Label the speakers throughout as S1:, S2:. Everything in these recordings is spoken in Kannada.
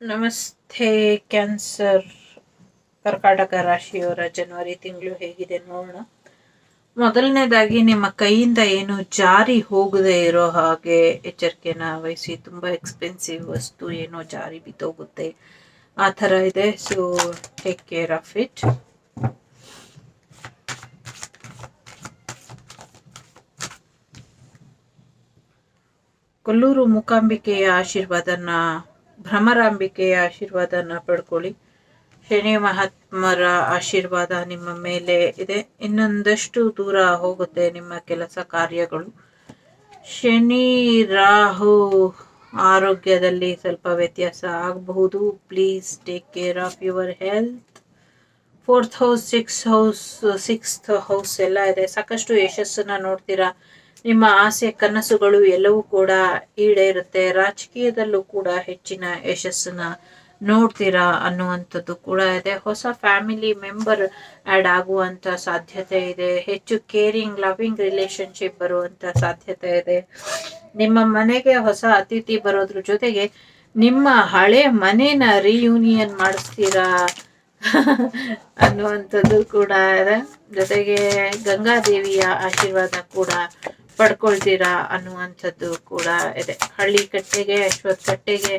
S1: ನಮಸ್ತೆ, ಕ್ಯಾನ್ಸರ್, ಕರ್ಕಾಟಕ ರಾಶಿಯವರ ಜನವರಿ ತಿಂಗಳು ಹೇಗಿದೆ ನೋಡೋಣ. ಮೊದಲನೇದಾಗಿ ನಿಮ್ಮ ಕೈಯಿಂದ ಏನು ಜಾರಿ ಹೋಗದೆ ಇರೋ ಹಾಗೆ ಎಚ್ಚರಿಕೆನ ವಹಿಸಿ. ತುಂಬ ಎಕ್ಸ್ಪೆನ್ಸಿವ್ ವಸ್ತು ಏನೋ ಜಾರಿ ಬಿದ್ದೋಗುತ್ತೆ. ಆ ಥರ ಇದೆ. So take care of it Kollur ಮೂಕಾಂಬಿಕೆಯ ಆಶೀರ್ವಾದನ ಭ್ರಮರಾಂಬಿಕೆಯ ಆಶೀರ್ವಾದನ ಪಡ್ಕೊಳ್ಳಿ. ಶನಿ ಮಹಾತ್ಮರ ಆಶೀರ್ವಾದ ನಿಮ್ಮ ಮೇಲೆ ಇದೆ. ಇನ್ನೊಂದಷ್ಟು ದೂರ ಹೋಗುತ್ತೆ ನಿಮ್ಮ ಕೆಲಸ ಕಾರ್ಯಗಳು. ಶನಿ ರಾಹು ಆರೋಗ್ಯದಲ್ಲಿ ಸ್ವಲ್ಪ ವ್ಯತ್ಯಾಸ ಆಗಬಹುದು. Please take care of your health fourth house six house sixth house ಎಲ್ಲ ಇದೆ. ಸಾಕಷ್ಟು ಯಶಸ್ಸನ್ನ ನೋಡ್ತೀರಾ? ನಿಮ್ಮ ಆಸೆ ಕನಸುಗಳು ಎಲ್ಲವೂ ಕೂಡ ಈಡೇರುತ್ತೆ. ರಾಜಕೀಯದಲ್ಲೂ ಕೂಡ ಹೆಚ್ಚಿನ ಯಶಸ್ಸನ್ನ ನೋಡ್ತೀರಾ ಅನ್ನುವಂಥದ್ದು ಕೂಡ ಇದೆ. ಹೊಸ ಫ್ಯಾಮಿಲಿ ಮೆಂಬರ್ ಆ್ಯಡ್ ಆಗುವಂಥ ಸಾಧ್ಯತೆ ಇದೆ. ಹೆಚ್ಚು ಕೇರಿಂಗ್ ಲವಿಂಗ್ ರಿಲೇಶನ್ಶಿಪ್ ಬರುವಂಥ ಸಾಧ್ಯತೆ ಇದೆ. ನಿಮ್ಮ ಮನೆಗೆ ಹೊಸ ಅತಿಥಿ ಬರೋದ್ರ ಜೊತೆಗೆ ನಿಮ್ಮ ಹಳೆ ಮನೇನ ರಿಯೂನಿಯನ್ ಮಾಡಿಸ್ತೀರಾ ಅನ್ನುವಂಥದ್ದು ಕೂಡ ಇದೆ. ಜೊತೆಗೆ ಗಂಗಾದೇವಿಯ ಆಶೀರ್ವಾದ ಕೂಡ ಪಡ್ಕೊಳ್ತೀರಾ ಅನ್ನುವಂಥದ್ದು ಕೂಡ ಇದೆ. ಹಳ್ಳಿ ಕಟ್ಟೆಗೆ ಅಶ್ವತ್ ಕಟ್ಟೆಗೆ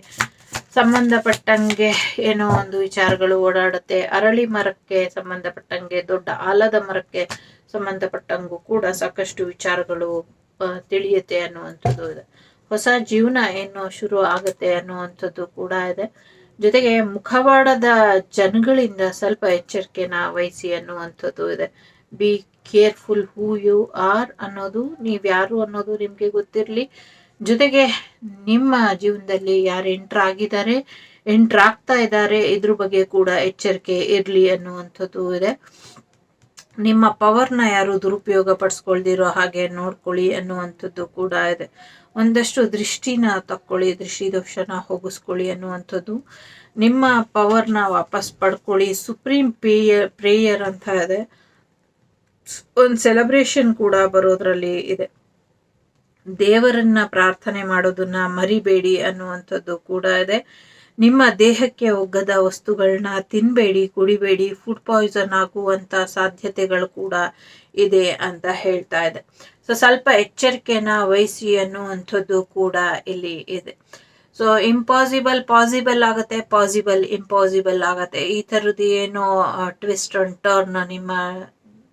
S1: ಸಂಬಂಧಪಟ್ಟಂಗೆ ಏನೋ ಒಂದು ವಿಚಾರಗಳು ಓಡಾಡುತ್ತೆ. ಅರಳಿ ಮರಕ್ಕೆ ಸಂಬಂಧಪಟ್ಟಂಗೆ, ದೊಡ್ಡ ಆಲದ ಮರಕ್ಕೆ ಸಂಬಂಧಪಟ್ಟಂಗೂ ಕೂಡ ಸಾಕಷ್ಟು ವಿಚಾರಗಳು ತಿಳಿಯುತ್ತೆ ಅನ್ನುವಂಥದ್ದು ಇದೆ. ಹೊಸ ಜೀವನ ಏನು ಶುರು ಆಗುತ್ತೆ ಅನ್ನುವಂಥದ್ದು ಕೂಡ ಇದೆ. ಜೊತೆಗೆ ಮುಖವಾಡದ ಜನಗಳಿಂದ ಸ್ವಲ್ಪ ಎಚ್ಚರಿಕೆನ ವಹಿಸಿ ಅನ್ನುವಂಥದ್ದು ಇದೆ. Be careful who you are ಅನ್ನೋದು ಯಾರು ಅನ್ನೋದು ನಿಮಗೆ ಗೊತ್ತಿರಲಿ. ಜೊತೆಗೆ ನಿಮ್ಮ ಜೀವನದಲ್ಲಿ ಯಾರು ಎಂಟ್ರ್ ಆಗಿದ್ದಾರೆ ಎಂಟ್ರ್ ಆಗ್ತಾ ಇದ್ದಾರೆ, ಇದ್ರ ಬಗ್ಗೆ ಕೂಡ ಎಚ್ಚರಿಕೆ ಇರಲಿ ಅನ್ನುವಂಥದ್ದು ಇದೆ. ನಿಮ್ಮ ಪವರ್ನ ಯಾರು ದುರುಪಯೋಗ ಪಡಿಸ್ಕೊಳ್ದಿರೋ ಹಾಗೆ ನೋಡ್ಕೊಳ್ಳಿ ಅನ್ನುವಂಥದ್ದು ಕೂಡ ಇದೆ. ಒಂದಷ್ಟು ದೃಷ್ಟಿನ ತಕ್ಕೊಳ್ಳಿ, ದೃಷ್ಟಿ ದೋಷನ ಹೋಗಿಸ್ಕೊಳ್ಳಿ ಅನ್ನುವಂಥದ್ದು. ನಿಮ್ಮ ಪವರ್ನ ವಾಪಸ್ ಪಡ್ಕೊಳ್ಳಿ. ಸುಪ್ರೀಂ ಪ್ರೇಯರ್ ಅಂತ ಇದೆ. ಒಂದು ಸೆಲೆಬ್ರೇಷನ್ ಕೂಡ ಬರೋದ್ರಲ್ಲಿ ಇದೆ. ದೇವರನ್ನ ಪ್ರಾರ್ಥನೆ ಮಾಡೋದನ್ನ ಮರಿಬೇಡಿ ಅನ್ನುವಂಥದ್ದು ಕೂಡ ಇದೆ. ನಿಮ್ಮ ದೇಹಕ್ಕೆ ಒಗ್ಗದ ವಸ್ತುಗಳನ್ನ ತಿನ್ಬೇಡಿ, ಕುಡಿಬೇಡಿ ಫುಡ್ ಪಾಯ್ಸನ್ ಆಗುವಂತ ಸಾಧ್ಯತೆಗಳು ಕೂಡ ಇದೆ ಅಂತ ಹೇಳ್ತಾ ಇದೆ. ಸೊ ಸ್ವಲ್ಪ ಎಚ್ಚರಿಕೆನ ವಹಿಸಿ ಅನ್ನುವಂಥದ್ದು ಕೂಡ ಇಲ್ಲಿ ಇದೆ. ಸೊ ಇಂಪಾಸಿಬಲ್ ಪಾಸಿಬಲ್ ಆಗುತ್ತೆ ಪಾಸಿಬಲ್ ಇಂಪಾಸಿಬಲ್ ಆಗುತ್ತೆ. ಈ ಥರದ್ದು ಏನೋ ಟ್ವಿಸ್ಟ್ ಅಂಡ್ ಟರ್ನ್ ನಿಮ್ಮ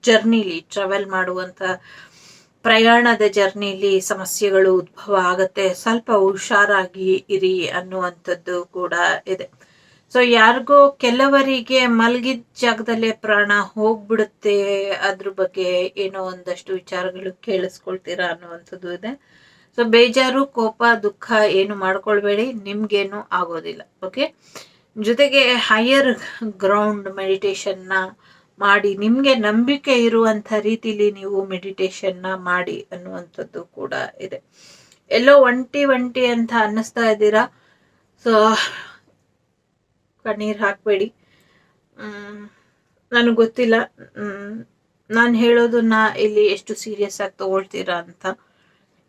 S1: ಜರ್ನಿಲಿ ಟ್ರಾವೆಲ್ ಮಾಡುವಂತ ಪ್ರಯಾಣದ ಜರ್ನಿಲಿ ಸಮಸ್ಯೆಗಳು ಉದ್ಭವ ಆಗತ್ತೆ. ಸ್ವಲ್ಪ ಹುಷಾರಾಗಿ ಇರಿ ಅನ್ನುವಂಥದ್ದು ಕೂಡ ಇದೆ. ಸೊ ಯಾರಿಗೋ ಕೆಲವರಿಗೆ ಮಲಗಿದ ಜಾಗದಲ್ಲೇ ಪ್ರಾಣ ಹೋಗ್ಬಿಡುತ್ತೆ ಅದ್ರ ಬಗ್ಗೆ ಏನೋ ಒಂದಷ್ಟು ವಿಚಾರಗಳು ಕೇಳಿಸ್ಕೊಳ್ತೀರಾ ಅನ್ನುವಂಥದ್ದು ಇದೆ. ಸೊ ಬೇಜಾರು, ಕೋಪ, ದುಃಖ ಏನು ಮಾಡ್ಕೊಳ್ಬೇಡಿ. ನಿಮ್ಗೇನು ಆಗೋದಿಲ್ಲ. ಓಕೆ ಜೊತೆಗೆ ಹೈಯರ್ ಗ್ರೌಂಡ್ ಮೆಡಿಟೇಷನ್ನ ಮಾಡಿ, ನಿಮಗೆ ನಂಬಿಕೆ ಇರುವಂಥ ರೀತಿಲಿ ನೀವು ಮೆಡಿಟೇಷನ್ನ ಮಾಡಿ ಅನ್ನುವಂಥದ್ದು ಕೂಡ ಇದೆ. ಎಲ್ಲೋ ಒಂಟಿ ಒಂಟಿ ಅಂತ ಅನ್ನಿಸ್ತಾ ಇದ್ದೀರಾ? ಸೊ ಕಣ್ಣೀರು ಹಾಕಬೇಡಿ. ನನಗೆ ಗೊತ್ತಿಲ್ಲ. ನಾನು ಹೇಳೋದನ್ನ ಇಲ್ಲಿ ಎಷ್ಟು ಸೀರಿಯಸ್ ಆಗಿ ತಗೊಳ್ತೀರಾ ಅಂತ.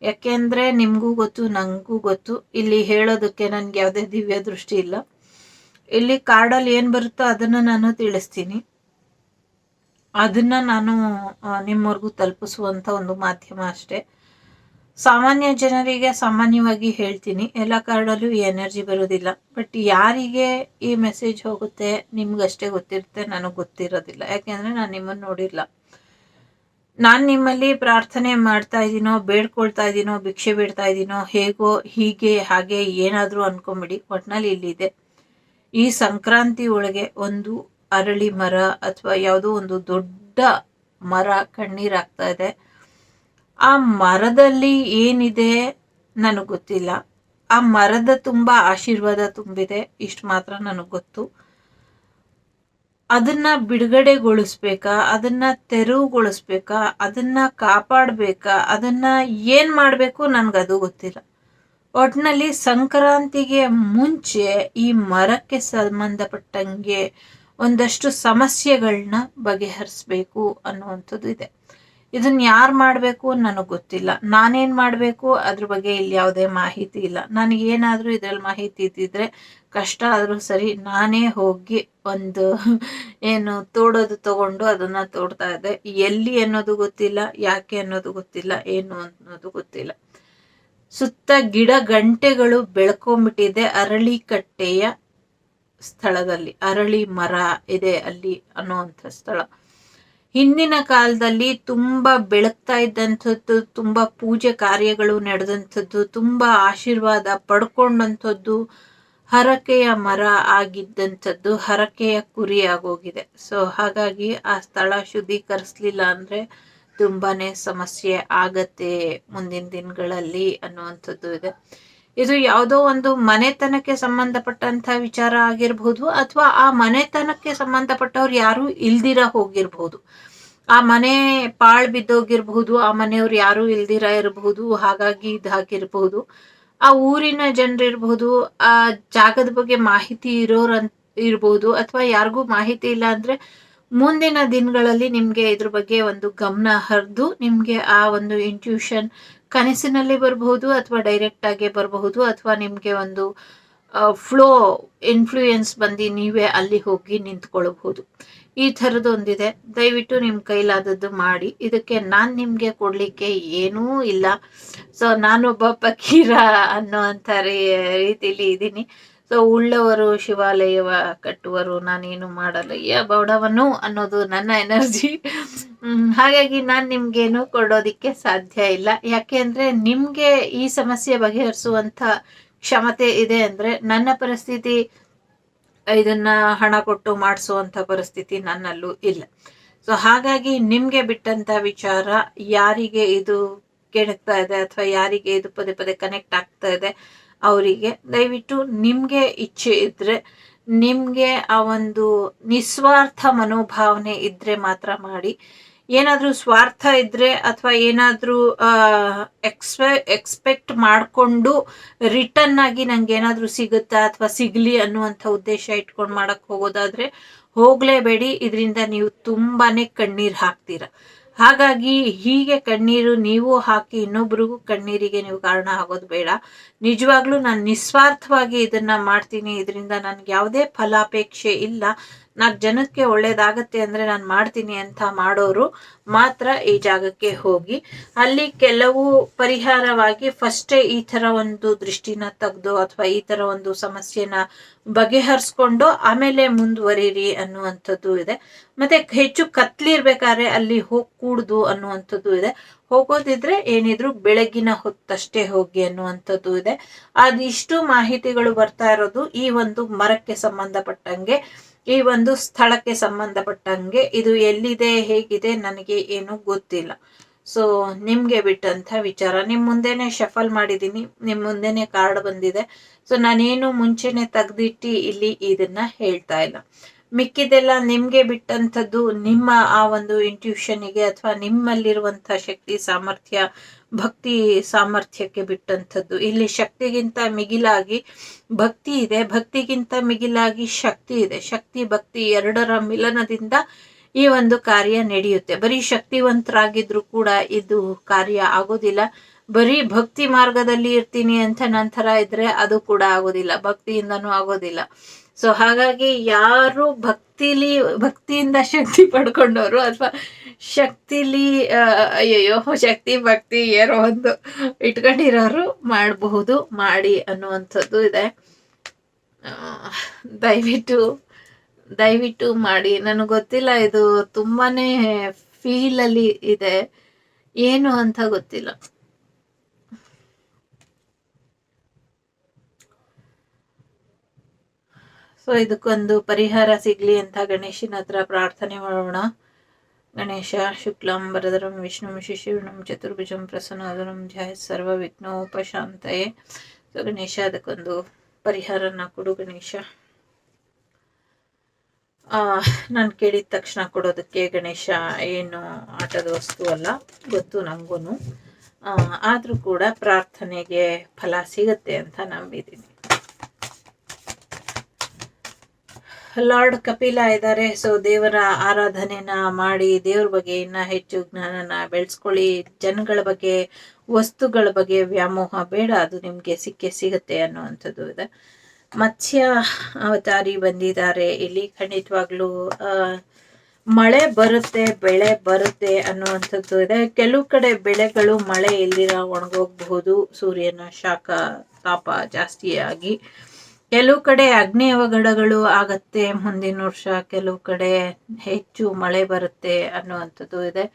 S1: ಯಾಕೆಂದ್ರೆ ನಿಮಗೂ ಗೊತ್ತು ನನಗೂ ಗೊತ್ತು. ಇಲ್ಲಿ ಹೇಳೋದಕ್ಕೆ ನನಗೆ ಯಾವುದೇ ದಿವ್ಯ ದೃಷ್ಟಿ ಇಲ್ಲ. ಇಲ್ಲಿ ಕಾರ್ಡಲ್ಲಿ ಏನು ಬರುತ್ತೋ ಅದನ್ನು ನಾನು ತಿಳಿಸ್ತೀನಿ. ಅದನ್ನ ನಾನು ನಿಮ್ಮವರೆಗೂ ತಲುಪಿಸುವಂತ ಒಂದು ಮಾಧ್ಯಮ ಅಷ್ಟೇ. ಸಾಮಾನ್ಯ ಜನರಿಗೆ ಸಾಮಾನ್ಯವಾಗಿ ಹೇಳ್ತೀನಿ, ಎಲ್ಲ ಕಾರ್ಡಲ್ಲೂ ಈ ಎನರ್ಜಿ ಬರೋದಿಲ್ಲ. ಬಟ್ ಯಾರಿಗೆ ಈ ಮೆಸೇಜ್ ಹೋಗುತ್ತೆ, ನಿಮ್ಗಷ್ಟೇ ಗೊತ್ತಿರುತ್ತೆ, ನನಗೆ ಗೊತ್ತಿರೋದಿಲ್ಲ. ಯಾಕೆಂದ್ರೆ ನಾನು ನಿಮ್ಮನ್ನು ನೋಡಿಲ್ಲ. ನಾನು ನಿಮ್ಮಲ್ಲಿ ಪ್ರಾರ್ಥನೆ ಮಾಡ್ತಾ ಇದ್ದೀನೋ ಬೇಡ್ಕೊಳ್ತಾ ಇದ್ದೀನೋ ಭಿಕ್ಷೆ ಬಿಡ್ತಾ ಇದ್ದೀನೋ ಹೇಗೋ, ಹೀಗೆ, ಹಾಗೆ, ಏನಾದರೂ ಅನ್ಕೊಂಬಿಡಿ. ಒಟ್ನಲ್ಲಿ ಇಲ್ಲಿದೆ. ಈ ಸಂಕ್ರಾಂತಿ ಒಳಗೆ ಒಂದು ಅರಳಿ ಮರ ಅಥವಾ ಯಾವುದೋ ಒಂದು ದೊಡ್ಡ ಮರ ಕಣ್ಣೀರಾಗ್ತಾ ಇದೆ. ಆ ಮರದಲ್ಲಿ ಏನಿದೆ ನನಗೆ ಗೊತ್ತಿಲ್ಲ. ಆ ಮರದ ತುಂಬ ಆಶೀರ್ವಾದ ತುಂಬಿದೆ, ಇಷ್ಟು ಮಾತ್ರ ನನಗೆ ಗೊತ್ತು. ಅದನ್ನ ಬಿಡುಗಡೆಗೊಳಿಸ್ಬೇಕಾ? ಅದನ್ನ ತೆರವುಗೊಳಿಸ್ಬೇಕಾ? ಅದನ್ನ ಕಾಪಾಡಬೇಕಾ? ಅದನ್ನ ಏನ್ ಮಾಡಬೇಕು ನನ್ಗದು ಗೊತ್ತಿಲ್ಲ. ಒಟ್ಟಿನಲ್ಲಿ ಸಂಕ್ರಾಂತಿಗೆ ಮುಂಚೆ ಈ ಮರಕ್ಕೆ ಸಂಬಂಧಪಟ್ಟಂಗೆ ಒಂದಷ್ಟು ಸಮಸ್ಯೆಗಳನ್ನ ಬಗೆಹರಿಸ್ಬೇಕು ಅನ್ನುವಂಥದ್ದು ಇದೆ. ಇದನ್ನ ಯಾರು ಮಾಡಬೇಕು ನನಗೆ ಗೊತ್ತಿಲ್ಲ. ನಾನೇನು ಮಾಡಬೇಕು ಅದ್ರ ಬಗ್ಗೆ ಇಲ್ಲಿ ಯಾವುದೇ ಮಾಹಿತಿ ಇಲ್ಲ. ನನಗೇನಾದರೂ ಇದರಲ್ಲಿ ಮಾಹಿತಿ ಇದ್ದಿದ್ರೆ ಕಷ್ಟ ಆದರೂ ಸರಿ ನಾನೇ ಹೋಗಿ ಒಂದು ಏನು ತೋಡೋದು ತಗೊಂಡು ಅದನ್ನು ತೋಡ್ತಾ ಇದ್ದೆ. ಎಲ್ಲಿ ಅನ್ನೋದು ಗೊತ್ತಿಲ್ಲ, ಯಾಕೆ ಅನ್ನೋದು ಗೊತ್ತಿಲ್ಲ, ಏನು ಅನ್ನೋದು ಗೊತ್ತಿಲ್ಲ. ಸುತ್ತ ಗಿಡ ಗಂಟೆಗಳು ಬೆಳ್ಕೊಂಬಿಟ್ಟಿದೆ ಅರಳಿಕಟ್ಟೆಯ ಸ್ಥಳದಲ್ಲಿ ಅರಳಿ ಮರ ಇದೆ ಅಲ್ಲಿ ಅನ್ನುವಂಥ ಸ್ಥಳ. ಹಿಂದಿನ ಕಾಲದಲ್ಲಿ ತುಂಬ ಬೆಳಗ್ತಾ ಇದ್ದಂಥದ್ದು, ತುಂಬಾ ಪೂಜೆ ಕಾರ್ಯಗಳು ನಡೆದಂಥದ್ದು, ತುಂಬಾ ಆಶೀರ್ವಾದ ಪಡ್ಕೊಂಡಂಥದ್ದು ಹರಕೆಯ ಮರ ಆಗಿದ್ದಂಥದ್ದು ಹರಕೆಯ ಕುರಿ ಆಗೋಗಿದೆ. ಸೊ ಹಾಗಾಗಿ ಆ ಸ್ಥಳ ಶುದ್ಧೀಕರಿಸಲಿಲ್ಲ ಅಂದ್ರೆ ತುಂಬಾನೇ ಸಮಸ್ಯೆ ಆಗತ್ತೆ ಮುಂದಿನ ದಿನಗಳಲ್ಲಿ ಅನ್ನುವಂಥದ್ದು ಇದೆ. ಇದು ಯಾವುದೋ ಒಂದು ಮನೆತನಕ್ಕೆ ಸಂಬಂಧಪಟ್ಟಂತ ವಿಚಾರ ಆಗಿರ್ಬೋದು ಅಥವಾ ಆ ಮನೆತನಕ್ಕೆ ಸಂಬಂಧಪಟ್ಟವ್ರು ಯಾರು ಇಲ್ದಿರ ಹೋಗಿರ್ಬಹುದು ಆ ಮನೆ ಪಾಳ್ ಬಿದ್ದೋಗಿರ್ಬಹುದು ಆ ಮನೆಯವ್ರು ಯಾರು ಇಲ್ದಿರ ಇರಬಹುದು ಹಾಗಾಗಿ ಇದಾಗಿರ್ಬಹುದು ಆ ಊರಿನ ಜನರಿರ್ಬಹುದು ಆ ಜಾಗದ ಬಗ್ಗೆ ಮಾಹಿತಿ ಇರೋರ್, ಇರ್ಬೋದು ಅಥವಾ ಯಾರಿಗೂ ಮಾಹಿತಿ ಇಲ್ಲ ಅಂದ್ರೆ ಮುಂದಿನ ದಿನಗಳಲ್ಲಿ ನಿಮಗೆ ಇದ್ರ ಬಗ್ಗೆ ಒಂದು ಗಮನ ಹರಿದು ನಿಮಗೆ ಆ ಒಂದು ಇಂಟ್ಯೂಷನ್ ಕನಸಿನಲ್ಲಿ ಬರಬಹುದು ಅಥವಾ ಡೈರೆಕ್ಟ್ ಆಗಿ ಬರಬಹುದು ಅಥವಾ ನಿಮಗೆ ಒಂದು ಫ್ಲೋ ಇನ್ಫ್ಲೂಯೆನ್ಸ್ ಬಂದು ನೀವೇ ಅಲ್ಲಿ ಹೋಗಿ ನಿಂತ್ಕೊಳ್ಬಹುದು. ಈ ಥರದೊಂದಿದೆ. ದಯವಿಟ್ಟು ನಿಮ್ಮ ಕೈಲಾದದ್ದು ಮಾಡಿ. ಇದಕ್ಕೆ ನಾನು ನಿಮಗೆ ಕೊಡಲಿಕ್ಕೆ ಏನೂ ಇಲ್ಲ. ಸೊ ನಾನೊಬ್ಬ ಪಕೀರ ಅನ್ನೋ ಅಂಥ ರೀತಿಲಿ ಇದ್ದೀನಿ. ಸೊ ಉಳ್ಳವರು ಶಿವಾಲಯ ಕಟ್ಟುವರು, ನಾನೇನು ಮಾಡಲ್ಲ ಯ ಬೌಡವನು ಅನ್ನೋದು ನನ್ನ ಎನರ್ಜಿ. ಹಾಗಾಗಿ ನಾನು ನಿಮ್ಗೇನು ಕೊಡೋದಿಕ್ಕೆ ಸಾಧ್ಯ ಇಲ್ಲ. ಯಾಕೆ ಅಂದ್ರೆ ನಿಮ್ಗೆ ಈ ಸಮಸ್ಯೆ ಬಗೆಹರಿಸುವಂತ ಕ್ಷಮತೆ ಇದೆ ಅಂದ್ರೆ ನನ್ನ ಪರಿಸ್ಥಿತಿ ಇದನ್ನ ಹಣ ಕೊಟ್ಟು ಮಾಡಿಸುವಂತ ಪರಿಸ್ಥಿತಿ ನನ್ನಲ್ಲೂ ಇಲ್ಲ. ಸೊ ಹಾಗಾಗಿ ನಿಮ್ಗೆ ಬಿಟ್ಟಂತ ವಿಚಾರ ಯಾರಿಗೆ ಇದು ಕೆಣಕ್ತಾ ಇದೆ ಅಥವಾ ಯಾರಿಗೆ ಇದು ಪದೇ ಪದೇ ಕನೆಕ್ಟ್ ಆಗ್ತಾ ಇದೆ ಅವರಿಗೆ. ದಯವಿಟ್ಟು ನಿಮಗೆ ಇಚ್ಛೆ ಇದ್ದರೆ ನಿಮಗೆ ಆ ಒಂದು ನಿಸ್ವಾರ್ಥ ಮನೋಭಾವನೆ ಇದ್ದರೆ ಮಾತ್ರ ಮಾಡಿ. ಏನಾದರೂ ಸ್ವಾರ್ಥ ಇದ್ದರೆ ಅಥವಾ ಏನಾದರೂ ಎಕ್ಸ್ಪೆ, ಎಕ್ಸ್ಪೆಕ್ಟ್ ಮಾಡಿಕೊಂಡು ರಿಟರ್ನ್ ಆಗಿ ನನಗೆ ಏನಾದರೂ ಸಿಗುತ್ತಾ ಅಥವಾ ಸಿಗಲಿ ಅನ್ನುವಂಥ ಉದ್ದೇಶ ಇಟ್ಕೊಂಡು ಮಾಡೋಕ್ಕೆ ಹೋಗೋದಾದರೆ ಹೋಗಲೇಬೇಡಿ. ಇದರಿಂದ ನೀವು ತುಂಬಾ ಕಣ್ಣೀರು ಹಾಕ್ತೀರಾ. ಹಾಗಾಗಿ ಹೀಗೆ ಕಣ್ಣೀರು ನೀವು ಹಾಕಿ ಇನ್ನೊಬ್ರಿಗೂ ಕಣ್ಣೀರಿಗೆ ನೀವು ಕಾರಣ ಆಗೋದು ಬೇಡ. ನಿಜವಾಗ್ಲೂ ನಾನು ನಿಸ್ವಾರ್ಥವಾಗಿ ಇದನ್ನ ಮಾಡ್ತೀನಿ. ಇದರಿಂದ ನನ್ಗೆ ಯಾವುದೇ ಫಲಾಪೇಕ್ಷೆ ಇಲ್ಲ. ನಾಲ್ಕು ಜನಕ್ಕೆ ಒಳ್ಳೇದಾಗತ್ತೆ ಅಂದ್ರೆ ನಾನು ಮಾಡ್ತೀನಿ ಅಂತ ಮಾಡೋರು ಮಾತ್ರ ಈ ಜಾಗಕ್ಕೆ ಹೋಗಿ. ಅಲ್ಲಿ ಕೆಲವು ಪರಿಹಾರವಾಗಿ ಫಸ್ಟೇ ಈ ತರ ಒಂದು ದೃಷ್ಟಿನ ತೆಗೆದು ಅಥವಾ ಈ ತರ ಒಂದು ಸಮಸ್ಯೆನ ಬಗೆಹರಿಸ್ಕೊಂಡು ಆಮೇಲೆ ಮುಂದುವರಿರಿ ಅನ್ನುವಂಥದ್ದು ಇದೆ. ಮತ್ತೆ ಹೆಚ್ಚು ಕತ್ಲಿರ್ಬೇಕಾದ್ರೆ ಅಲ್ಲಿ ಹೋಗಿ ಕೂಡ್ದು ಅನ್ನುವಂಥದ್ದು ಇದೆ. ಹೋಗೋದಿದ್ರೆ ಏನಿದ್ರು ಬೆಳಗಿನ ಹೊತ್ತಷ್ಟೇ ಹೋಗಿ ಅನ್ನುವಂಥದ್ದು ಇದೆ. ಅದಿಷ್ಟು ಮಾಹಿತಿಗಳು ಬರ್ತಾ ಇರೋದು ಈ ಒಂದು ಮರಕ್ಕೆ ಸಂಬಂಧಪಟ್ಟಂಗೆ. ಈ ಒಂದು ಸ್ಥಳಕ್ಕೆ ಸಂಬಂಧಪಟ್ಟಂಗೆ ಇದು ಎಲ್ಲಿದೆ, ಹೇಗಿದೆ ನನಗೆ ಏನು ಗೊತ್ತಿಲ್ಲ. ಸೊ ನಿಮಗೆ ಬಿಟ್ಟಂತ ವಿಚಾರ. ನಿಮ್ಮ ಮುಂದೆನೆ ಶಫಲ್ ಮಾಡಿದ್ದೀನಿ ನಿಮ್ಮ ಮುಂದೆನೆ ಕಾರ್ಡ್ ಬಂದಿದೆ. ಸೊ ನಾನೇನು ಮುಂಚೆನೆ ತೆಗ್ದಿಟ್ಟಿ ಇಲ್ಲಿ ಇದನ್ನ ಹೇಳ್ತಾ ಇಲ್ಲ. ಮಿಕ್ಕಿದೆಲ್ಲ ನಿಮಗೆ ಬಿಟ್ಟಂಥದ್ದು ನಿಮ್ಮ ಆ ಒಂದು ಇಂಟ್ಯೂಷನ್ಗೆ ಅಥವಾ ನಿಮ್ಮಲ್ಲಿರುವಂತ ಶಕ್ತಿ, ಸಾಮರ್ಥ್ಯ ಭಕ್ತಿ ಸಾಮರ್ಥ್ಯಕ್ಕೆ ಬಿಟ್ಟಂಥದ್ದು. ಇಲ್ಲಿ ಶಕ್ತಿಗಿಂತ ಮಿಗಿಲಾಗಿ ಭಕ್ತಿ ಇದೆ. ಭಕ್ತಿಗಿಂತ ಮಿಗಿಲಾಗಿ ಶಕ್ತಿ ಇದೆ. ಶಕ್ತಿ, ಭಕ್ತಿ ಎರಡರ ಮಿಲನದಿಂದ ಈ ಒಂದು ಕಾರ್ಯ ನಡೆಯುತ್ತೆ. ಬರೀ ಶಕ್ತಿವಂತರಾಗಿದ್ರು ಕೂಡ ಇದು ಕಾರ್ಯ ಆಗೋದಿಲ್ಲ. ಬರೀ ಭಕ್ತಿ ಮಾರ್ಗದಲ್ಲಿ ಇರ್ತೀನಿ ಅಂತ ನಂತರ ಇದ್ರೆ ಅದು ಕೂಡ ಆಗೋದಿಲ್ಲ. ಭಕ್ತಿಯಿಂದನೂ ಆಗೋದಿಲ್ಲ. ಸೊ ಹಾಗಾಗಿ ಯಾರು ಭಕ್ತಿಲಿ, ಭಕ್ತಿಯಿಂದ ಶಕ್ತಿ ಪಡ್ಕೊಂಡವರು ಅಥವಾ ಶಕ್ತಿಲಿ ಅಯ್ಯಯ್ಯೋ, ಶಕ್ತಿ, ಭಕ್ತಿ ಏನೋ ಒಂದು ಇಟ್ಕೊಂಡಿರೋರು ಮಾಡಬಹುದು, ಮಾಡಿ ಅನ್ನುವಂಥದ್ದು ಇದೆ. ದಯವಿಟ್ಟು ದಯವಿಟ್ಟು ಮಾಡಿ. ನನಗೆ ಗೊತ್ತಿಲ್ಲ, ಇದು ತುಂಬಾನೇ ಫೀಲಲ್ಲಿ ಇದೆ. ಏನು ಅಂತ ಗೊತ್ತಿಲ್ಲ. ಸೊ ಇದಕ್ಕೊಂದು ಪರಿಹಾರ ಸಿಗ್ಲಿ ಅಂತ ಗಣೇಶನ ಹತ್ರ ಪ್ರಾರ್ಥನೆ ಮಾಡೋಣ. ಗಣೇಶ, ಶುಕ್ಲಂ ವರದರಂ ವಿಷ್ಣು ಶಿಶಿರ್ಣಂ ಚತುರ್ಭುಜಂ, ಪ್ರಸನ್ನೋದರಂ, ಧ್ಯಾಯ, ಸರ್ವ ವಿಘ್ನೋಪಶಾಂತಯೇ ಸೊ ಗಣೇಶ, ಅದಕ್ಕೊಂದು ಪರಿಹಾರನ ಕೊಡು ಗಣೇಶ. ನಾನು ಕೇಳಿದ ತಕ್ಷಣ ಕೊಡೋದಕ್ಕೆ ಗಣೇಶ ಏನು ಆಟದ ವಸ್ತು ಅಲ್ಲ, ಗೊತ್ತು ನನಗೂ ಆದರೂ ಕೂಡ ಪ್ರಾರ್ಥನೆಗೆ ಫಲ ಸಿಗುತ್ತೆ ಅಂತ ನಂಬಿದ್ದೀನಿ. ಲಾರ್ಡ್ ಕಪಿಲ ಇದ್ದಾರೆ. ಸೊ ದೇವರ ಆರಾಧನೆನ ಮಾಡಿ ದೇವ್ರ ಬಗ್ಗೆ ಇನ್ನ ಹೆಚ್ಚು ಜ್ಞಾನನ ಬೆಳೆಸ್ಕೊಳ್ಳಿ. ಜನಗಳ ಬಗ್ಗೆ, ವಸ್ತುಗಳ ಬಗ್ಗೆ ವ್ಯಾಮೋಹ ಬೇಡ. ಅದು ನಿಮ್ಗೆ ಸಿಕ್ಕೇ ಸಿಗುತ್ತೆ ಅನ್ನುವಂಥದ್ದು ಇದೆ. ಮತ್ಸ್ಯ ಅವತಾರಿ ಬಂದಿದ್ದಾರೆ. ಇಲ್ಲಿ ಖಂಡಿತವಾಗ್ಲೂ ಮಳೆ ಬರುತ್ತೆ, ಬೆಳೆ ಬರುತ್ತೆ ಅನ್ನುವಂಥದ್ದು ಇದೆ. ಕೆಲವು ಕಡೆ ಬೆಳೆಗಳು ಮಳೆ ಇಲ್ಲಿರ ಒಣಗೋಗಬಹುದು. ಸೂರ್ಯನ ಶಾಖ ತಾಪ ಜಾಸ್ತಿಯಾಗಿ. ಕೆಲವು ಕಡೆ ಅಗ್ನಿ ಅವಘಡಗಳು ಆಗತ್ತೆ, ಮುಂದಿನ ವರ್ಷ ಕೆಲವು ಕಡೆ ಹೆಚ್ಚು ಮಳೆ ಬರುತ್ತೆ ಅನ್ನುವಂಥದ್ದು ಇದೆ.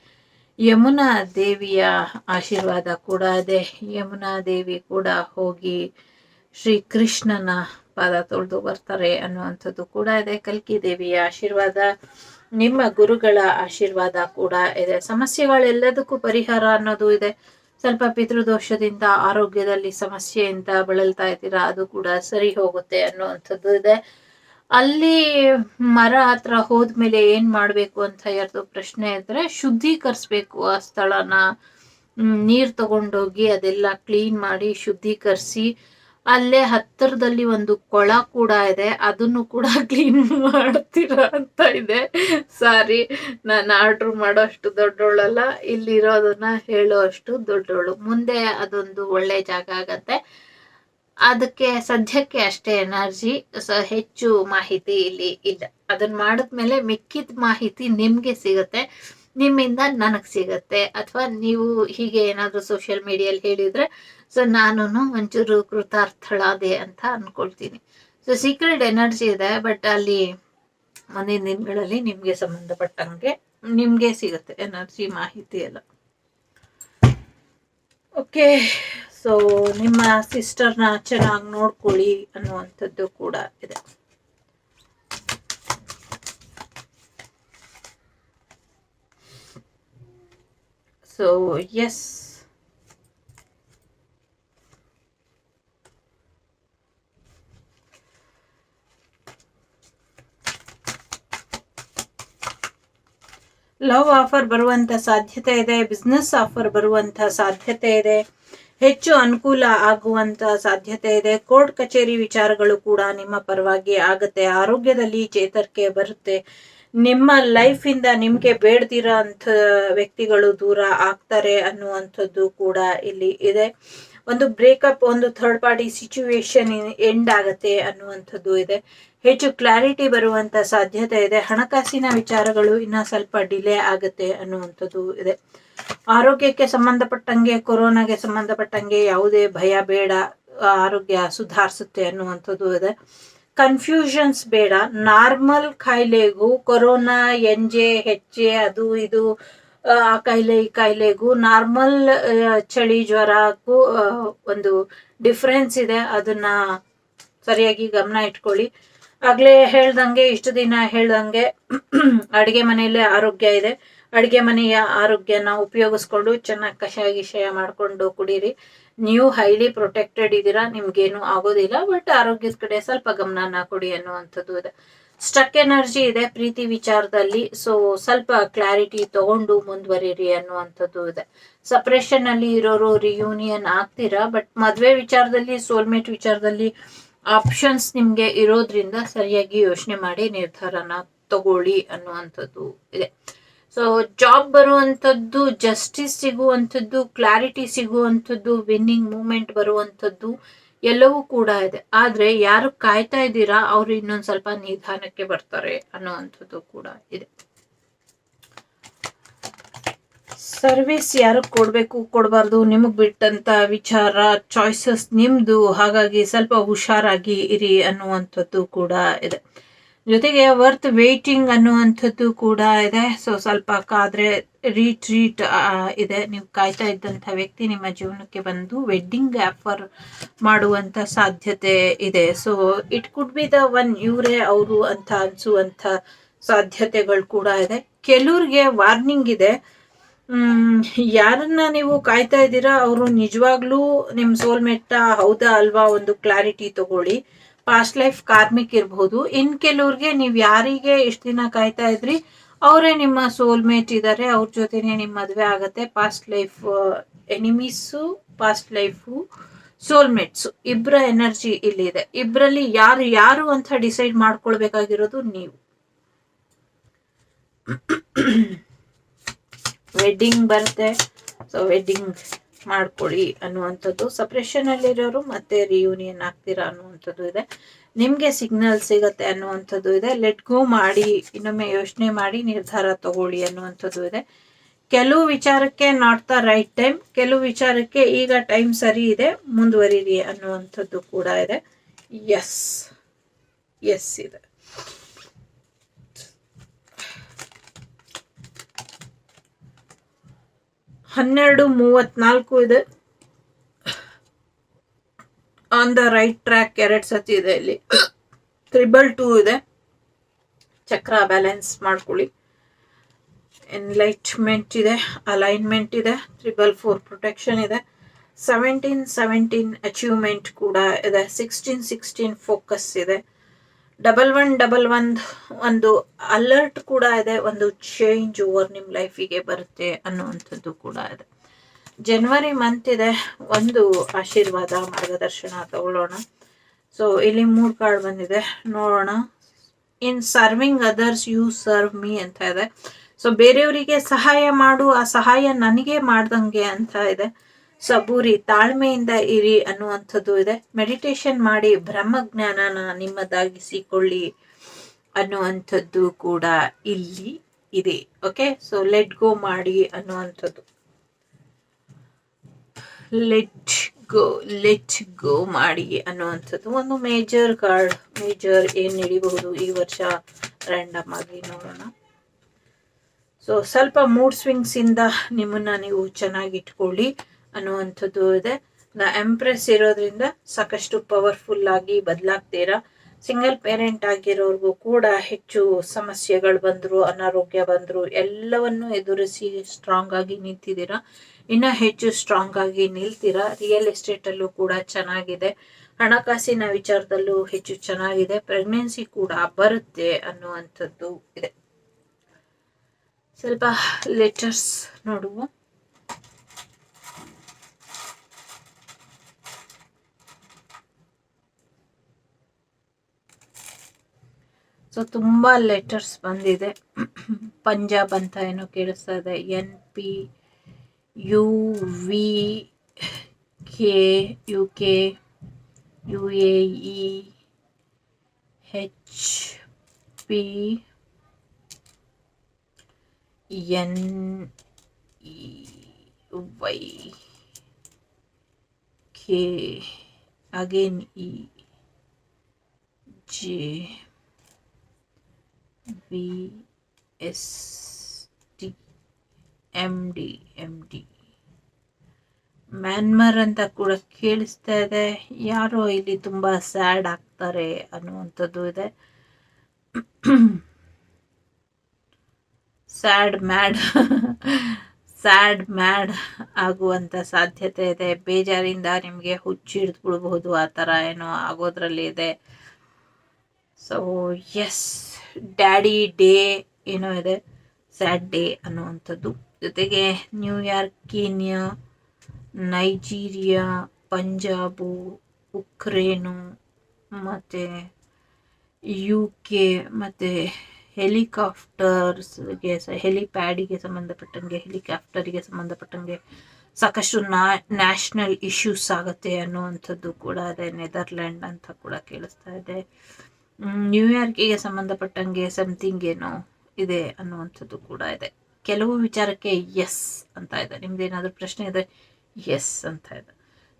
S1: ಯಮುನಾ ದೇವಿಯ ಆಶೀರ್ವಾದ ಕೂಡ ಇದೆ. ಯಮುನಾ ದೇವಿ ಕೂಡ ಹೋಗಿ ಶ್ರೀ ಕೃಷ್ಣನ ಪಾದ ತೊಳೆದು ಬರ್ತಾರೆ ಅನ್ನುವಂಥದ್ದು ಕೂಡ ಇದೆ. ಕಲ್ಕಿ ದೇವಿಯ ಆಶೀರ್ವಾದ, ನಿಮ್ಮ ಗುರುಗಳ ಆಶೀರ್ವಾದ ಕೂಡ ಇದೆ. ಸಮಸ್ಯೆಗಳೆಲ್ಲದಕ್ಕೂ ಪರಿಹಾರ ಅನ್ನೋದು ಇದೆ. ಸ್ವಲ್ಪ ಪಿತೃದೋಷದಿಂದ ಆರೋಗ್ಯದಲ್ಲಿ ಸಮಸ್ಯೆಯಿಂದ ಬಳಲ್ತಾ ಇದ್ದೀರಾ, ಅದು ಕೂಡ ಸರಿ ಹೋಗುತ್ತೆ ಅನ್ನುವಂಥದ್ದು ಇದೆ. ಅಲ್ಲಿ ಮರ ಹತ್ರ ಹೋದ್ಮೇಲೆ ಏನ್ ಮಾಡ್ಬೇಕು ಅಂತ ಯಾರ್ದು ಪ್ರಶ್ನೆ ಇದ್ರೆ, ಶುದ್ಧೀಕರಿಸ್ಬೇಕು ಆ ಸ್ಥಳನ. ನೀರ್ ತಗೊಂಡೋಗಿ ಅದೆಲ್ಲ ಕ್ಲೀನ್ ಮಾಡಿ ಶುದ್ಧೀಕರಿಸಿ ಅಲ್ಲೇ ಹತ್ತಿರದಲ್ಲಿ ಒಂದು ಕೊಳ ಕೂಡ ಇದೆ. ಅದನ್ನು ಕೂಡ ಕ್ಲೀನ್ ಮಾಡ್ತೀರಾ ಅಂತ ಇದೆ. ಸಾರಿ ನಾನು ಆರ್ಡರ್ ಮಾಡೋ ಅಷ್ಟು ದೊಡ್ಡೋಳಲ್ಲ. ಇಲ್ಲಿರೋದನ್ನ ಹೇಳೋ ಅಷ್ಟು ದೊಡ್ಡೋಳು. ಮುಂದೆ ಅದೊಂದು ಒಳ್ಳೆ ಜಾಗ ಆಗತ್ತೆ. ಅದಕ್ಕೆ ಸದ್ಯಕ್ಕೆ ಅಷ್ಟೇ ಎನರ್ಜಿ. ಹೆಚ್ಚು ಮಾಹಿತಿ ಇಲ್ಲಿ ಇಲ್ಲ. ಅದನ್ನ ಮಾಡಿದ್ಮೇಲೆ ಮಿಕ್ಕಿದ ಮಾಹಿತಿ ನಿಮ್ಗೆ ಸಿಗುತ್ತೆ. ನಿಮ್ಮಿಂದ ನನಗೆ ಸಿಗತ್ತೆ. ಅಥವಾ ನೀವು ಹೀಗೆ ಏನಾದರೂ ಸೋಷಿಯಲ್ ಮೀಡಿಯಲ್ಲಿ ಹೇಳಿದ್ರೆ ಸೊ ನಾನು ಒಂಚೂರು ಕೃತಾರ್ಥಳಾದೆ ಅಂತ ಅನ್ಕೊಳ್ತೀನಿ. ಸೊ ಸೀಕ್ರೆಟ್ ಎನರ್ಜಿ ಇದೆ ಬಟ್ ಅಲ್ಲಿ ಮುಂದಿನ ದಿನಗಳಲ್ಲಿ ನಿಮಗೆ ಸಂಬಂಧಪಟ್ಟಂಗೆ ನಿಮಗೆ ಸಿಗುತ್ತೆ ಎನರ್ಜಿ ಮಾಹಿತಿ ಎಲ್ಲ. ಓಕೆ ಸೊ ನಿಮ್ಮ ಸಿಸ್ಟರ್ನ ಚೆನ್ನಾಗಿ ನೋಡ್ಕೊಳ್ಳಿ ಅನ್ನುವಂಥದ್ದು ಕೂಡ ಇದೆ. ಸೊ ಎಸ್ ಲವ್ ಆಫರ್ ಬರುವಂಥ ಸಾಧ್ಯತೆ ಇದೆ, ಬಿಸ್ನೆಸ್ ಆಫರ್ ಬರುವಂಥ ಸಾಧ್ಯತೆ ಇದೆ, ಹೆಚ್ಚು ಅನುಕೂಲ ಆಗುವಂತ ಸಾಧ್ಯತೆ ಇದೆ, ಕೋರ್ಟ್ ಕಚೇರಿ ವಿಚಾರಗಳು ಕೂಡ ನಿಮ್ಮ ಪರವಾಗಿ ಆಗುತ್ತೆ, ಆರೋಗ್ಯದಲ್ಲಿ ಚೇತರಿಕೆ ಬರುತ್ತೆ. ನಿಮ್ಮ ಲೈಫಿಂದ ನಿಮ್ಗೆ ಬೇಡದಿರೋ ಅಂಥ ವ್ಯಕ್ತಿಗಳು ದೂರ ಆಗ್ತಾರೆ ಅನ್ನುವಂಥದ್ದು ಕೂಡ ಇಲ್ಲಿ ಇದೆ. ಒಂದು ಬ್ರೇಕಪ್ ಒಂದು ಥರ್ಡ್ ಪಾರ್ಟಿ ಸಿಚುವೇಶನ್ ಎಂಡ್ ಆಗುತ್ತೆ ಅನ್ನುವಂಥದ್ದು ಇದೆ. ಹೆಚ್ಚು ಕ್ಲಾರಿಟಿ ಬರುವಂತ ಸಾಧ್ಯತೆ ಇದೆ. ಹಣಕಾಸಿನ ವಿಚಾರಗಳು ಇನ್ನ ಸ್ವಲ್ಪ ಡಿಲೇ ಆಗುತ್ತೆ ಅನ್ನುವಂಥದ್ದು ಇದೆ. ಆರೋಗ್ಯಕ್ಕೆ ಸಂಬಂಧಪಟ್ಟಂಗೆ, ಕೊರೋನಾಗೆ ಸಂಬಂಧಪಟ್ಟಂಗೆ ಯಾವುದೇ ಭಯ, ಬೇಡ, ಆರೋಗ್ಯ ಸುಧಾರಿಸುತ್ತೆ ಅನ್ನುವಂಥದ್ದು ಇದೆ. ಕನ್ಫ್ಯೂಷನ್ಸ್ ಬೇಡ. ನಾರ್ಮಲ್ ಕಾಯಿಲೆಗೂ, ಕೊರೋನಾ ಎಂಜೆ ಹೆಚ್ಚೆ ಅದು ಇದು, ಆ ಕಾಯಿಲೆ, ಈ ಕಾಯಿಲೆಗೂ ನಾರ್ಮಲ್ ಚಳಿ, ಜ್ವರಕ್ಕೂ ಒಂದು ಡಿಫ್ರೆನ್ಸ್ ಇದೆ. ಅದನ್ನ ಸರಿಯಾಗಿ ಗಮನ ಇಟ್ಕೊಳ್ಳಿ. ಆಗ್ಲೇ ಹೇಳ್ದಂಗೆ ಇಷ್ಟು ದಿನ ಹೇಳ್ದಂಗೆ ಅಡಿಗೆ ಮನೆಯಲ್ಲೇ ಆರೋಗ್ಯ ಇದೆ. ಅಡಿಗೆ ಮನೆಯ ಆರೋಗ್ಯನ ಉಪಯೋಗಿಸ್ಕೊಂಡು ಚೆನ್ನಾಗಿ ಕಷಾಯ ಗಿಷಾಯ ಮಾಡ್ಕೊಂಡು ಕುಡೀರಿ. ನೀವು ಹೈಲಿ ಪ್ರೊಟೆಕ್ಟೆಡ್ ಇದ್ದೀರಾ, ನಿಮ್ಗೇನು ಆಗೋದಿಲ್ಲ ಬಟ್ ಆರೋಗ್ಯದ ಕಡೆ ಸ್ವಲ್ಪ ಗಮನನ ಕೊಡಿ ಅನ್ನುವಂಥದ್ದು ಇದೆ. ಸ್ಟಕ್ ಎನರ್ಜಿ ಇದೆ ಪ್ರೀತಿ ವಿಚಾರದಲ್ಲಿ ಸೊ ಸ್ವಲ್ಪ ಕ್ಲಾರಿಟಿ ತಗೊಂಡು ಮುಂದುವರಿರಿ ಅನ್ನುವಂಥದ್ದು ಇದೆ. ಸಪ್ರೇಷನ್ ಅಲ್ಲಿ ಇರೋರು ರಿಯೂನಿಯನ್ ಆಗ್ತೀರಾ ಬಟ್ ಮದುವೆ ವಿಚಾರದಲ್ಲಿ ಸೋಲ್ಮೇಟ್ ವಿಚಾರದಲ್ಲಿ ಆಪ್ಷನ್ಸ್ ನಿಮ್ಗೆ ಇರೋದ್ರಿಂದ ಸರಿಯಾಗಿ ಯೋಚನೆ ಮಾಡಿ ನಿರ್ಧಾರನ ತಗೊಳ್ಳಿ ಅನ್ನುವಂಥದ್ದು ಇದೆ. ಸೊ ಜಾಬ್ ಬರುವಂಥದ್ದು ಜಸ್ಟಿಸ್ ಸಿಗುವಂಥದ್ದು ಕ್ಲಾರಿಟಿ ಸಿಗುವಂಥದ್ದು ವಿನ್ನಿಂಗ್ ಮೂಮೆಂಟ್ ಬರುವಂಥದ್ದು ಎಲ್ಲವೂ ಕೂಡ ಇದೆ. ಆದ್ರೆ ಯಾರು ಕಾಯ್ತಾ ಇದ್ದೀರಾ, ಅವ್ರು ಇನ್ನೊಂದ್ ಸ್ವಲ್ಪ ನಿಧಾನಕ್ಕೆ ಬರ್ತಾರೆ ಅನ್ನುವಂಥದ್ದು ಕೂಡ ಇದೆ. ಸರ್ವಿಸ್ ಯಾರು ಕೊಡಬೇಕು, ಕೊಡಬಾರ್ದು, ನಿಮಗೆ ಬಿಟ್ಟಂಥ ವಿಚಾರ ಚಾಯ್ಸಸ್ ನಿಮ್ಮದು ಹಾಗಾಗಿ ಸ್ವಲ್ಪ ಹುಷಾರಾಗಿ ಇರಿ ಅನ್ನುವಂಥದ್ದು ಕೂಡ ಇದೆ. ಜೊತೆಗೆ ವರ್ತ್ ವೇಟಿಂಗ್ ಅನ್ನುವಂಥದ್ದು ಕೂಡ ಇದೆ. ಸೊ ಸ್ವಲ್ಪ ಕಾದ್ರೆ ರೀಟ್ರೀಟ್ ಇದೆ. ನೀವು ಕಾಯ್ತಾ ಇದ್ದಂಥ ವ್ಯಕ್ತಿ ನಿಮ್ಮ ಜೀವನಕ್ಕೆ ಬಂದು ವೆಡ್ಡಿಂಗ್ ಆಫರ್ ಮಾಡುವಂಥ ಸಾಧ್ಯತೆ ಇದೆ. So it could be the one ಇವರೇ ಅವರು ಅಂತ ಅನಿಸುವಂಥ ಸಾಧ್ಯತೆಗಳು ಕೂಡ ಇದೆ. ಕೆಲವ್ರಿಗೆ ವಾರ್ನಿಂಗ್ ಇದೆ. ಯಾರನ್ನ ನೀವು ಕಾಯ್ತಾ ಇದ್ದೀರಾ, ಅವರು ನಿಜವಾಗ್ಲೂ ನಿಮ್ ಸೋಲ್ಮೆಟ್ಟ ಹೌದಾ ಅಲ್ವಾ ಒಂದು ಕ್ಲಾರಿಟಿ ತಗೊಳ್ಳಿ. ಪಾಸ್ಟ್ ಲೈಫ್ ಕಾರ್ಮಿಕ್ ಇರಬಹುದು ಇನ್ ಕೆಲವ್ರಿಗೆ ನೀವು ಯಾರಿಗೆ ಇಷ್ಟು ದಿನ ಕಾಯ್ತಾ ಇದ್ರಿ, ಅವರೇ ನಿಮ್ಮ ಸೋಲ್ಮೇಟ್ ಇದ್ದಾರೆ ಅವ್ರ ಜೊತೆನೆ ನಿಮ್ಮ ಮದುವೆ ಆಗತ್ತೆ. Past life enemies past life soulmates ಇಬ್ಬರ ಎನರ್ಜಿ ಇಲ್ಲಿ ಇದೆ ಇಬ್ಬರಲ್ಲಿ ಯಾರು ಯಾರು ಅಂತ ಡಿಸೈಡ್ ಮಾಡ್ಕೊಳ್ಬೇಕಾಗಿರೋದು ನೀವು. ವೆಡ್ಡಿಂಗ್ ಬರುತ್ತೆ ಸೊ ವೆಡ್ಡಿಂಗ್ ಮಾಡ್ಕೊಳ್ಳಿ ಅನ್ನುವಂಥದ್ದು. ಸಪ್ರೇಷನಲ್ಲಿರೋರು ಮತ್ತೆ ರಿಯೂನಿಯನ್ ಆಗ್ತೀರಾ ಅನ್ನುವಂಥದ್ದು ಇದೆ. ನಿಮಗೆ ಸಿಗ್ನಲ್ ಸಿಗತ್ತೆ ಅನ್ನುವಂಥದ್ದು ಇದೆ. ಲೆಟ್ ಗೋ ಮಾಡಿ, ಇನ್ನೊಮ್ಮೆ ಯೋಚನೆ ಮಾಡಿ, ನಿರ್ಧಾರ ತಗೊಳ್ಳಿ ಅನ್ನುವಂಥದ್ದು ಇದೆ. ಕೆಲವು ವಿಚಾರಕ್ಕೆ ನಾಟ್ ದ ರೈಟ್ ಟೈಮ್ ಕೆಲವು ವಿಚಾರಕ್ಕೆ ಈಗ ಟೈಮ್ ಸರಿ ಇದೆ, ಮುಂದುವರಿರಿ ಅನ್ನುವಂಥದ್ದು ಕೂಡ ಇದೆ. ಎಸ್ ಎಸ್ ಇದೆ. ಹನ್ನೆರಡು ಮೂವತ್ನಾಲ್ಕು ಇದೆ. ಆನ್ ದ ರೈಟ್ ಟ್ರ್ಯಾಕ್ ಎರಡು ಸತಿ ಇದೆ ಇಲ್ಲಿ. ತ್ರಿಬಲ್ ಟೂ ಇದೆ. ಚಕ್ರ ಬ್ಯಾಲೆನ್ಸ್ ಮಾಡ್ಕೊಳ್ಳಿ. ಎನ್ಲೈಟ್ಮೆಂಟ್ ಇದೆ ಅಲೈನ್ಮೆಂಟ್ ಇದೆ ತ್ರಿಬಲ್ ಫೋರ್ ಪ್ರೊಟೆಕ್ಷನ್ ಇದೆ. ಸೆವೆಂಟೀನ್ ಸೆವೆಂಟೀನ್ ಅಚೀವ್ಮೆಂಟ್ ಕೂಡ ಇದೆ. ಸಿಕ್ಸ್ಟೀನ್ ಸಿಕ್ಸ್ಟೀನ್ ಫೋಕಸ್ ಇದೆ. ಡಬಲ್ ಒನ್ ಡಬಲ್ ಒನ್ ಒಂದು ಅಲರ್ಟ್ ಕೂಡ ಇದೆ, ಒಂದು ಚೇಂಜ್ ಓವರ್ ನಿಮ್ಮ ಲೈಫಿಗೆ ಬರುತ್ತೆ ಅನ್ನುವಂಥದ್ದು ಕೂಡ ಇದೆ. ಜನವರಿ ಮಂತ್ ಇದೆ, ಒಂದು ಆಶೀರ್ವಾದ, ಮಾರ್ಗದರ್ಶನ ತಗೊಳ್ಳೋಣ. ಸೊ ಇಲ್ಲಿ ಮೂರು ಕಾರ್ಡ್ ಬಂದಿದೆ, ನೋಡೋಣ. In serving others you serve me ಅಂತ ಇದೆ. ಸೊ ಬೇರೆಯವರಿಗೆ ಸಹಾಯ ಮಾಡು, ಆ ಸಹಾಯ ನನಗೆ ಮಾಡ್ದಂಗೆ ಅಂತ ಇದೆ. ಸಬೂರಿ, ತಾಳ್ಮೆಯಿಂದ ಇರಿ ಅನ್ನುವಂಥದ್ದು ಇದೆ. ಮೆಡಿಟೇಷನ್ ಮಾಡಿ ಬ್ರಹ್ಮಜ್ಞಾನನ ನಿಮ್ಮದಾಗಿಸಿಕೊಳ್ಳಿ ಅನ್ನುವಂಥದ್ದು ಕೂಡ ಇಲ್ಲಿ ಇದೆ. ಓಕೆ ಸೊ ಲೆಟ್ ಗೋ ಮಾಡಿ ಅನ್ನುವಂಥದ್ದು. ಲೆಟ್ ಗೋ ಲೆಟ್ ಗೋ ಮಾಡಿ ಅನ್ನುವಂಥದ್ದು. ಒಂದು ಮೇಜರ್ ಕಾರ್ಡ್ ಮೇಜರ್ ಏನ್ ಹಿಡಿಬಹುದು ಈ ವರ್ಷ ರ್ಯಾಂಡಮ್ ಆಗಿ ನೋಡೋಣ. ಸೊ ಸ್ವಲ್ಪ ಮೂಡ್ ಸ್ವಿಂಗ್ಸ್ ಇಂದ ನಿಮ್ಮನ್ನ ನೀವು ಚೆನ್ನಾಗಿ ಇಟ್ಕೊಳ್ಳಿ ಅನ್ನುವಂಥದ್ದು ಇದೆ. ನ ಎಂಪ್ರೆಸ್ ಇರೋದ್ರಿಂದ ಸಾಕಷ್ಟು ಪವರ್ಫುಲ್ ಆಗಿ ಬದಲಾಗ್ತೀರಾ? ಸಿಂಗಲ್ ಪೇರೆಂಟ್ ಆಗಿರೋರ್ಗೂ ಕೂಡ ಹೆಚ್ಚು ಸಮಸ್ಯೆಗಳು ಬಂದರು, ಅನಾರೋಗ್ಯ ಬಂದರು, ಎಲ್ಲವನ್ನು ಎದುರಿಸಿ ಸ್ಟ್ರಾಂಗ್ ಆಗಿ ನಿಂತಿದ್ದೀರಾ? ಇನ್ನ ಹೆಚ್ಚು ಸ್ಟ್ರಾಂಗ್ ಆಗಿ ನಿಲ್ತೀರಾ? ರಿಯಲ್ ಎಸ್ಟೇಟ್ ಅಲ್ಲೂ ಕೂಡ ಚೆನ್ನಾಗಿದೆ. ಹಣಕಾಸಿನ ವಿಚಾರದಲ್ಲೂ ಹೆಚ್ಚು ಚೆನ್ನಾಗಿದೆ. ಪ್ರೆಗ್ನೆನ್ಸಿ ಕೂಡ ಬರುತ್ತೆ ಅನ್ನುವಂಥದ್ದು ಇದೆ. ಸ್ವಲ್ಪ ಲೆಟರ್ಸ್ ನೋಡುವ. ಸೊ, ತುಂಬ ಲೆಟರ್ಸ್ ಬಂದಿದೆ. ಪಂಜಾಬ್ ಅಂತ ಏನೋ ಕೇಳಿಸ್ತಾ ಇದೆ N P U V K U K U A E H P N E Y K again E J V S T M D M D Myanmar ಅಂತ ಕೂಡ ಕೇಳಿಸ್ತಾ ಇದೆ. ಯಾರೋ ಇಲ್ಲಿ ತುಂಬ ಸ್ಯಾಡ್ ಆಗ್ತಾರೆ ಅನ್ನುವಂಥದ್ದು ಇದೆ. ಸ್ಯಾಡ್ ಮ್ಯಾಡ್ ಸ್ಯಾಡ್ ಮ್ಯಾಡ್ ಆಗುವಂಥ ಸಾಧ್ಯತೆ ಇದೆ. ಬೇಜಾರಿಂದ ನಿಮಗೆ ಹುಚ್ಚಿಡ್ದು ಬಿಡ್ಬಹುದು ಆ ಥರ ಏನೋ ಆಗೋದ್ರಲ್ಲಿ ಇದೆ. ಸೊ ಎಸ್ ಡ್ಯಾಡಿ ಡೇ ಏನೋ ಇದೆ ಸ್ಯಾಡ್ ಡೇ ಅನ್ನುವಂಥದ್ದು. ಜೊತೆಗೆ New York Kenya Nigeria Punjab Ukraine ಮತ್ತು ಯು ಕೆ ಮತ್ತು ಹೆಲಿಕಾಪ್ಟರ್ಸ್ಗೆ ಹೆಲಿಪ್ಯಾಡಿಗೆ ಸಂಬಂಧಪಟ್ಟಂಗೆ ಹೆಲಿಕಾಪ್ಟರಿಗೆ ಸಂಬಂಧಪಟ್ಟಂಗೆ ಸಾಕಷ್ಟು ನಾ ನ್ಯಾಷನಲ್ ಇಶ್ಯೂಸ್ ಆಗುತ್ತೆ ಅನ್ನುವಂಥದ್ದು ಕೂಡ ಇದೆ ನೆದರ್ಲ್ಯಾಂಡ್ ಅಂತ ಕೂಡ ಕೇಳಿಸ್ತಾ ಇದೆ. ನ್ಯೂಯಾರ್ಕಿಗೆ ಸಂಬಂಧಪಟ್ಟಂಗೆ ಸಮಥಿಂಗ್ ಏನೋ ಇದೆ ಅನ್ನುವಂಥದ್ದು ಕೂಡ ಇದೆ. ಕೆಲವು ವಿಚಾರಕ್ಕೆ ಎಸ್ ಅಂತ ಇದೆ. ನಿಮ್ದು ಏನಾದರೂ ಪ್ರಶ್ನೆ ಇದೆ ಎಸ್ ಅಂತ ಇದೆ.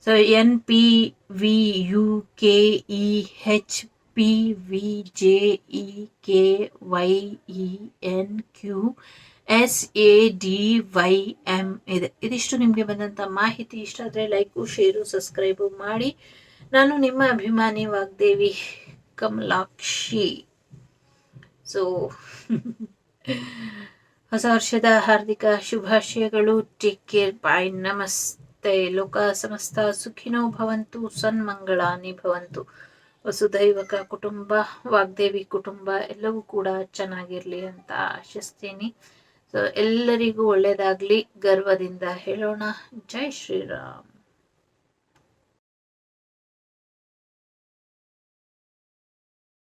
S1: So N P V U K E H P V J E K Y E N Q S A D Y M ಇದೆ. ಇದಿಷ್ಟು ನಿಮಗೆ ಬಂದಂಥ ಮಾಹಿತಿ. ಇಷ್ಟ ಆದರೆ ಲೈಕು ಶೇರು ಸಬ್ಸ್ಕ್ರೈಬು ಮಾಡಿ. ನಾನು ನಿಮ್ಮ ಅಭಿಮಾನಿ ವಾಗ್ದೇವಿ. ಕಮಲಾಕ್ಷಿ ಸೊ ಹೊಸ ವರ್ಷದ ಹಾರ್ದಿಕ ಶುಭಾಶಯಗಳು. ಟೇಕ್ ಕೇರ್ ಬಾಯ್ ನಮಸ್ತೆ ಲೋಕ ಸಮಸ್ತ ಸುಖಿನೋ ಭವಂತು. ಸನ್ಮಂಗಳಾನಿ ಭವಂತು. ವಸುದೈವಕ ಕುಟುಂಬ, ವಾಗ್ದೇವಿ ಕುಟುಂಬ, ಎಲ್ಲವೂ ಕೂಡ ಚೆನ್ನಾಗಿರ್ಲಿ ಅಂತ ಆಶಿಸ್ತೀನಿ. ಸೊ ಎಲ್ಲರಿಗೂ ಒಳ್ಳೇದಾಗ್ಲಿ. ಗರ್ವದಿಂದ ಹೇಳೋಣ. ಜೈ ಶ್ರೀರಾಮ್.